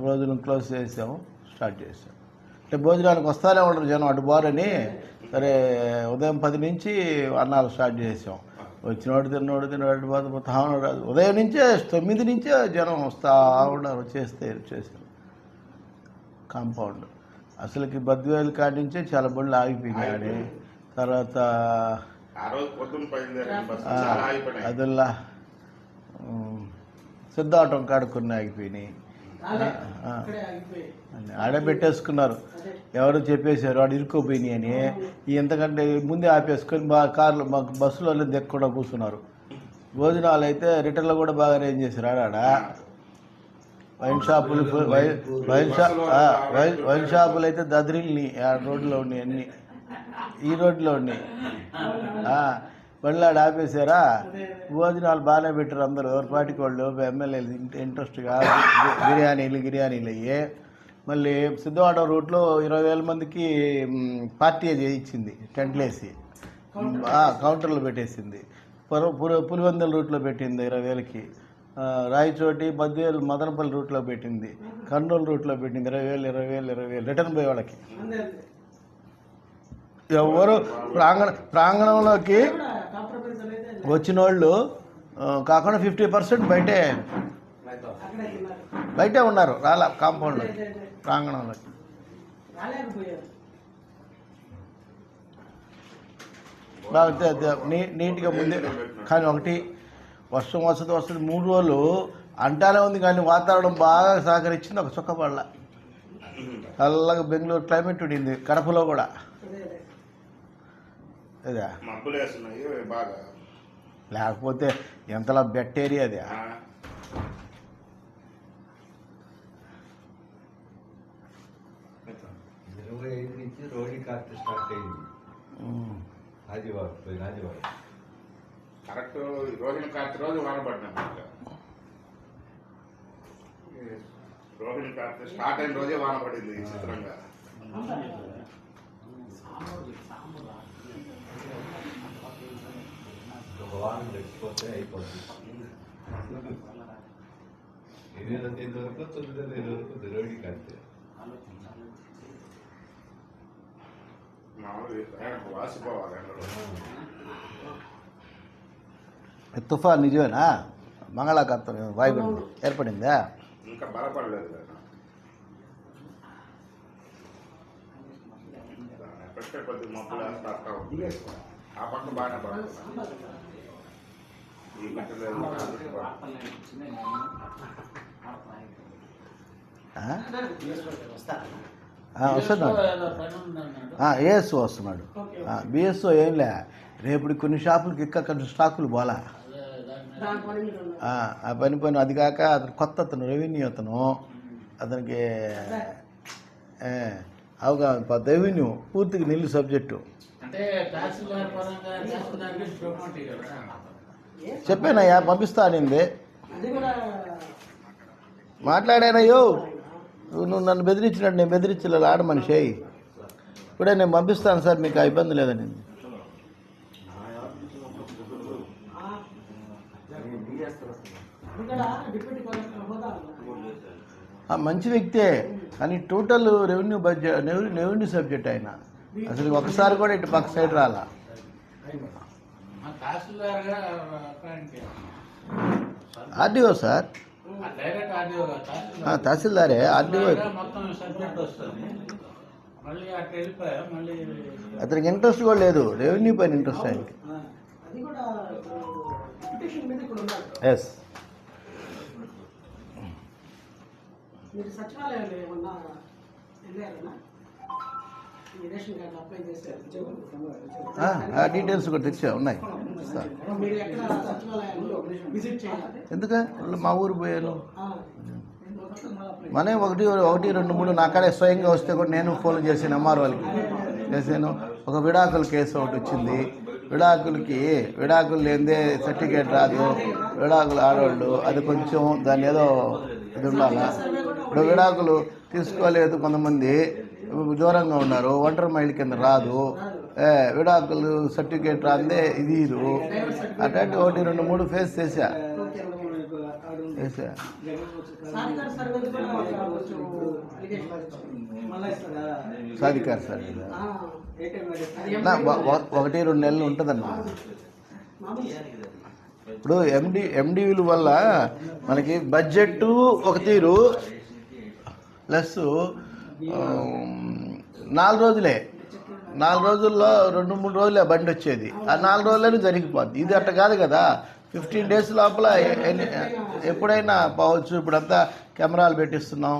భోజనం క్లోజ్ చేసాము స్టార్ట్ చేసాం. అంటే భోజనానికి వస్తానే ఉంటారు జనం అటు బారని. సరే ఉదయం పది నుంచి అన్నాలు స్టార్ట్ చేసాం. వచ్చినోడు తిన్నోడు తిన్నోడు పోతే పోతా ఉన్నాడు ఉదయం నుంచే తొమ్మిది నుంచే జనం వస్తా ఉన్నారు వచ్చేస్తే వచ్చేసారు కాంపౌండ్. అసలుకి బద్వేలు కాడి నుంచే చాలా బండ్లు ఆగిపోయినాయి. తర్వాత ఆ రోజు పొద్దున్న బయలుదేరాను బస్సు ఆ, చాలా ఆగిపోయినాయి అదల్లా ఉమ్, సిద్ధాటం కాడుకుని ఆగిపోయినాయి. ఆడే పెట్టేసుకున్నారు. ఎవరు చెప్పేశారు? వాడు ఇరుక్కుపోయినాయి అని. ఎంతకంటే ముందే ఆపేసుకొని బాగా కార్లు మాకు బస్సులో దిక్కకుండా కూర్చున్నారు. భోజనాలు అయితే రిటర్న్లో కూడా బాగా అరేంజ్ చేశారు. ఆడాడ వైన్ షాపులు వైన్ షాప్ ఆ, వైన్ వైన్ షాపులు అయితే దదిరిల్ని ఆ రోడ్లో ఉన్నాయి అన్ని. ఈ రోడ్లో ఉన్నాయి. ఆడ ఆపేశారా? భోజనాలు బాగానే పెట్టారు అందరూ. ఎవరి పాటికి వాళ్ళు? ఎమ్మెల్యేలు ఇంట్రెస్ట్గా బిర్యానీలు గిర్యానీలు అయ్యి. మళ్ళీ సిద్ధవాడ రూట్లో ఇరవై వేల మందికి పార్టీ చేయించింది టెంట్లు వేసి. ఆ, కౌంటర్లు పెట్టేసింది. పులివెందుల రూట్లో పెట్టింది ఇరవై వేలకి. రాయచోటి బద్వేలు మదనపల్లి రూట్లో పెట్టింది. కర్నూలు రూట్లో పెట్టింది ఇరవై వేలు ఇరవై వేలు ఇరవై వేలు. రిటర్న్ పోయే వాళ్ళకి. ఎవరు ప్రాంగణ ప్రాంగణంలోకి వచ్చిన వాళ్ళు కాకుండా ఫిఫ్టీ పర్సెంట్ బయటే బయటే ఉన్నారు రాలా. ప్రాంగణంలోకి రాలేకపోయారు బాగా నీట్గా ముందే కానీ ఒకటి వర్షం వస్తుంది వస్తుంది మూడు రోజులు అంటానే ఉంది కానీ వాతావరణం బాగా సహకరించింది ఒక చుక్క పడల చల్లగా బెంగళూరు క్లైమేట్ ఉండింది కడపలో కూడా. అదే అదే అదే మబ్బులు వేస్తున్నాయి బాగా లేకపోతే ఎంతలా బెట్ ఏరియా అదే. ఆ, ఇరవై ఐదు నుంచి రోడ్డు కార్తె స్టార్ట్ అయింది. ఆదివారం పోయిన ఆదివారం. కరెక్ట్ రోహిణి కార్తె రోజు వాన పడినాం ఇంకా. రోహిణి కార్తె స్టార్ట్ అయిన రోజే వాన పడింది చిత్రంగా. ఒక వారం గడిచిపోతే అయిపోతుంది ఎనిమిది తేదీ వరకు తొమ్మిదో తేదీ వరకు రోడ్డు కార్తె మామూలుగా వాసిపోవాలి ఎండలో. ఈ తుఫాన్ నిజమేనా మంగళాకాంతం వాయుగుండం ఏర్పడిందా ఇంకా బలపడలేదు కదా పెట్టే కొద్ది మబ్బులు వేస్తా వస్తా ఉంది. ఆ పక్క బాగానే పడుతుంది ఈ పెట్టలేదు ఆ? ఆ, వస్తున్నాడు. ఏఎస్ఓ వస్తున్నాడు. బిఎస్ఓ ఏంలే రేపు కొన్ని షాపులకి ఇక్కడ కొంచెం స్టాకులు పోలా. ఆ, పని పని అది కాక అతను కొత్త అతను రెవెన్యూ అతను. అతనికి అవగాహన రెవెన్యూ పూర్తిగా నిల్లు సబ్జెక్టు. అంటే చెప్పానయ్యా పంపిస్తా కూడా మాట్లాడానయ్యో నువ్వు నువ్వు నన్ను బెదిరించినట్టు నేను బెదిరించలేదు ఆడ మనిషి ఇప్పుడే నేను పంపిస్తాను సార్ మీకు ఆ ఇబ్బంది లేదని. మంచి వ్యక్తే కానీ total revenue budget revenue subject ఆయన. అసలు ఒకసారి కూడా ఇటు పక్క సైడ్ రాలా. RDO sir? తహసీల్దారే. ఆర్డీఓ. అతనికి ఇంట్రెస్ట్ కూడా లేదు రెవెన్యూ పైన ఇంట్రెస్ట్ ఆయనకి. ఎస్ మీరు సచివాలయంలో ఏమన్నా వెళ్ళారన్నా డీటెయిల్స్ కూడా తెచ్చా? ఉన్నాయి. ఎందుకు? మా ఊరు పోయాను మనే ఒకటి ఒకటి రెండు మూడు నా కాడే స్వయంగా వస్తే కూడా నేను ఫోన్ చేశాను ఎంఆర్ వాళ్ళకి. చేశాను. ఒక విడాకుల కేసు ఒకటి వచ్చింది. విడాకులకి విడాకులు లేదే సర్టిఫికేట్ రాదు. విడాకులు ఆడవాళ్ళు అది కొంచెం దాన్ని ఏదో ఇది ఉండాలా? ఇప్పుడు విడాకులు తీసుకోలేదు కొంతమంది. దూరంగా ఉన్నారు. ఒంటరి మహిళ కింద రాదు. ఏ, విడాకులు సర్టిఫికేట్ రాందే ఇది అట్లాంటి ఒకటి రెండు మూడు ఫేస్ చేశా. సాధికార సార్ ఒకటి రెండు నెలలు ఉంటుందన్న మామూలు ఇప్పుడు ఎండి ఎండివిల వల్ల మనకి బడ్జెట్ ఒక తీరు ప్లస్ నాలుగు రోజులే. నాలుగు రోజుల్లో రెండు మూడు రోజులే బండి వచ్చేది. ఆ నాలుగు రోజులనే జరిగిపోద్ది. ఇది అట్ట కాదు కదా. ఫిఫ్టీన్ డేస్ లోపల ఎప్పుడైనా పోవచ్చు. ఇప్పుడంతా కెమెరాలు పెట్టిస్తున్నాం.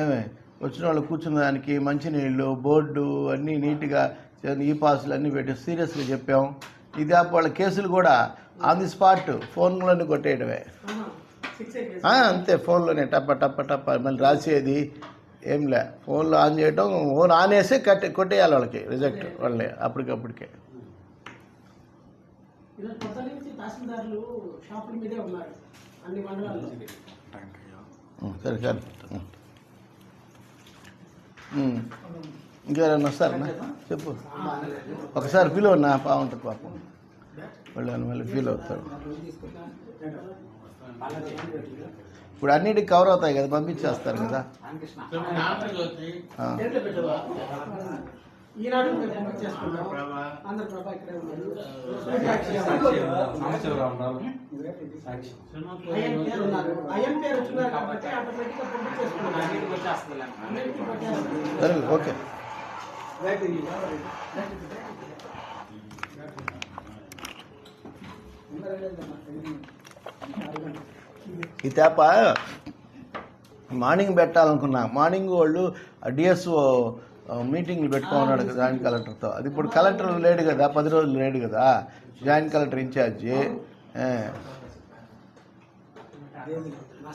ఏమే వచ్చిన వాళ్ళు కూర్చున్న దానికి మంచినీళ్ళు బోర్డు అన్నీ నీట్గా ఈ పాసులు అన్నీ పెట్టి సీరియస్గా చెప్పాం. ఇది వాళ్ళ కేసులు కూడా ఆన్ ది స్పాట్ ఫోన్లోనే కొట్టేయడమే. అంతే ఫోన్లోనే టప్ప టప్ప టప్ప మళ్ళీ రాసేది. ఏం లే. ఫోన్లో ఆన్ చేయడం ఫోన్ ఆన్ వేసి కట్టి కొట్టేయాలి వాళ్ళకి రిజెక్ట్ వాళ్ళే అప్పటికప్పటికే. సరే సరే. ఇంకెవరైనా వస్తారన్నా చెప్పు. ఒకసారి పిలువ నా బాగుంటుంది పాపం. వాళ్ళు మళ్ళీ ఫీల్ అవుతారు. ఇప్పుడు అన్నిటికి కవర్ అవుతాయి కదా పంపించేస్తారు కదా. సరే ఓకే. ఈ తేప మార్నింగ్ పెట్టాలనుకున్నా. మార్నింగ్ వాళ్ళు డిఎస్ఓ మీటింగ్లు పెట్టుకోమన్నాడు కదా జాయింట్ కలెక్టర్తో. అది ఇప్పుడు కలెక్టర్ లేడు కదా పది రోజులు లేడు కదా. Joint collector incharge. ఏ,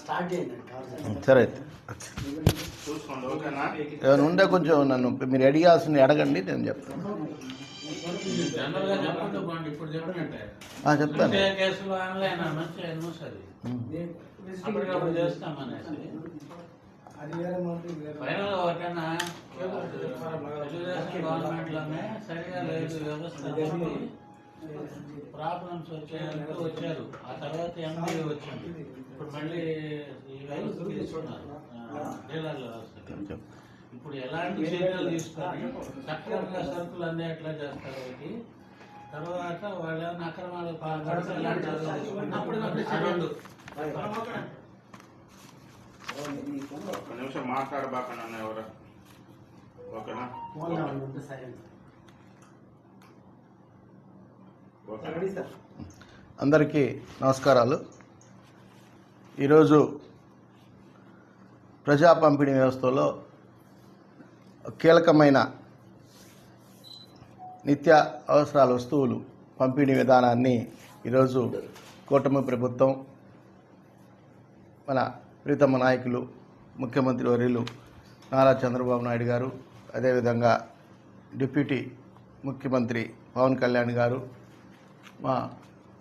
స్టార్ట్ చేయండి కావాలి సరే ఉంటే కొంచెం నన్ను మీరు అడిగాల్సింది అడగండి నేను చెప్తాను. జనరల్గా చెప్పండి బాగుంది ఇప్పుడు చెప్పినట్టే ఆ, చెప్తాను. ప్రాబ్లమ్స్ వచ్చాయంటూ వచ్చారు. ఆ తర్వాత ఎంపీ వచ్చింది. ఇప్పుడు మళ్ళీ ఈ తీసుకున్నారు. డీలర్ల చెప్పు. ఇప్పుడు ఎలాంటి చర్యలు తీసుకొని సక్రమంగా సరుకులు అందేట్లా చేస్తారు ఒకటి తర్వాత వాళ్ళు ఏమైనా అక్రమాలు. ఒక నిమిషం. ఎవరు? ఓకేనా? ఓకేనా అందరికీ నమస్కారాలు. ఈరోజు ప్రజా పంపిణీ వ్యవస్థలో కీలకమైన నిత్య అవసరాల వస్తువులు పంపిణీ విధానాన్ని ఈరోజు కూటమి ప్రభుత్వం మన ప్రీతమ నాయకులు ముఖ్యమంత్రి వర్యులు నారా చంద్రబాబు నాయుడు గారు అదేవిధంగా డిప్యూటీ ముఖ్యమంత్రి పవన్ కళ్యాణ్ గారు మా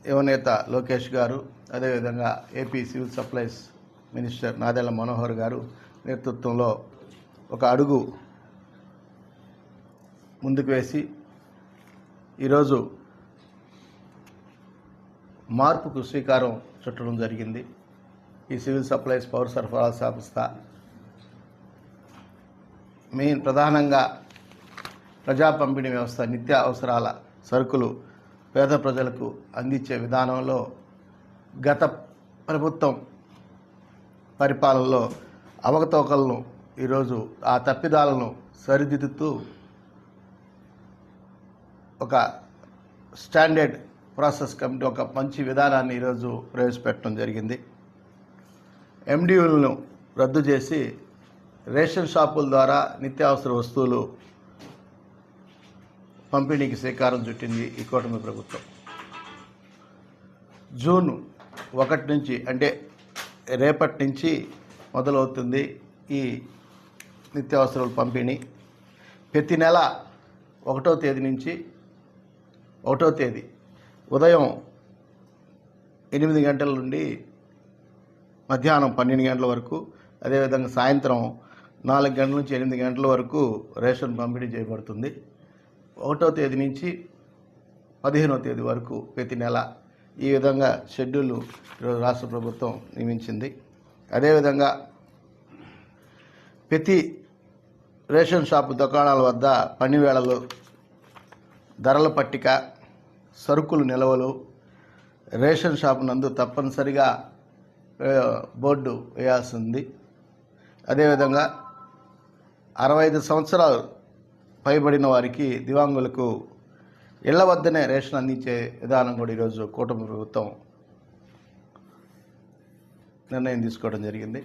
యువనేత లోకేష్ గారు అదేవిధంగా AP civil supplies minister Nadella Manohar garu నేతృత్వంలో ఒక అడుగు ముందుకు వేసి ఈరోజు మార్పుకు శ్రీకారం చుట్టడం జరిగింది. ఈ సివిల్ సప్లైస్ పౌర సరఫరా సంస్థ మెయిన్ ప్రధానంగా ప్రజా పంపిణీ వ్యవస్థ నిత్య అవసరాల సరుకులు పేద ప్రజలకు అందించే విధానంలో గత ప్రభుత్వం పరిపాలనలో అవకతవకలను ఈరోజు ఆ తప్పిదాలను సరిదిద్దుతూ ఒక స్టాండర్డ్ ప్రాసెస్ కమిటీ ఒక మంచి విధానాన్ని ఈరోజు ప్రవేశపెట్టడం జరిగింది. ఎండియూలను రద్దు చేసి రేషన్ షాపుల ద్వారా నిత్యావసర వస్తువులు పంపిణీకి శ్రీకారం చుట్టింది ఈ కూటమి ప్రభుత్వం. జూన్ ఒకటి నుంచి అంటే రేపటి నుంచి మొదలవుతుంది ఈ నిత్యావసరాల పంపిణీ. ప్రతి నెల ఒకటో తేదీ నుంచి ఒకటో తేదీ. ఉదయం ఎనిమిది గంటల నుండి మధ్యాహ్నం పన్నెండు గంటల వరకు అదేవిధంగా సాయంత్రం నాలుగు గంటల నుంచి ఎనిమిది గంటల వరకు రేషన్ పంపిణీ చేయబడుతుంది. ఒకటో తేదీ నుంచి పదిహేనో తేదీ వరకు ప్రతి నెల ఈ విధంగా షెడ్యూల్ ఈరోజు రాష్ట్ర ప్రభుత్వం నియమించింది. అదేవిధంగా ప్రతి రేషన్ షాపు దుకాణాల వద్ద పని వేళలు ధరల పట్టిక సరుకులు నిల్వలు. రేషన్ షాపు నందు తప్పనిసరిగా బోర్డు వేయాల్సింది. అదేవిధంగా అరవై ఐదు సంవత్సరాలు పైబడిన వారికి దివాంగులకు ఇళ్ళ వద్దనే రేషన్ అందించే విధానం కూడా ఈరోజు కూటమి ప్రభుత్వం నిర్ణయం తీసుకోవడం జరిగింది.